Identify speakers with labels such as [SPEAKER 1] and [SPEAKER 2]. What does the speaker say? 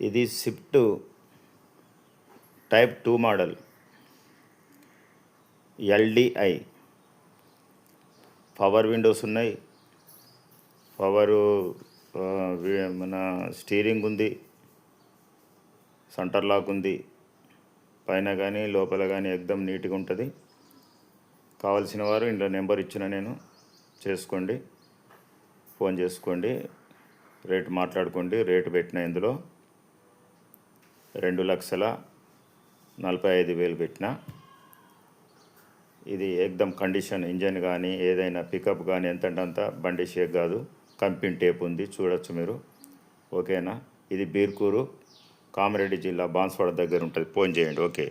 [SPEAKER 1] ఇది Swift type two model LDI power windows ఉన్నాయి. Power వి- మన స్టీరింగ్ ఉంది. సెంటర్ లాక్ ఉంది. పైన కానీ లోపల కానీ ఎక్దమ్ నీట్గా ఉంటుంది. కావలసిన వారు ఇంట్లో నెంబర్ ఇచ్చిన నేను చేసుకోండి. ఫోన్ చేసుకోండి. రేటు మాట్లాడుకోండి. రేటు పెట్టిన ఇందులో. రెండు లక్షల నలభై ఐదు వేలు పెట్టిన. ఇది ఏకదమ్ కండిషన్ ఇంజన్ కానీ ఏదైనా పికప్ కానీ ఎంతంటే అంత బండి షేక్ కాదు. కంపెనీ టేప్ ఉంది చూడొచ్చు మీరు. ఓకేనా? ఇది బీర్కూరు కామారెడ్డి జిల్లా బాన్స్వాడ దగ్గర ఉంటుంది. ఫోన్ చేయండి. ఓకే.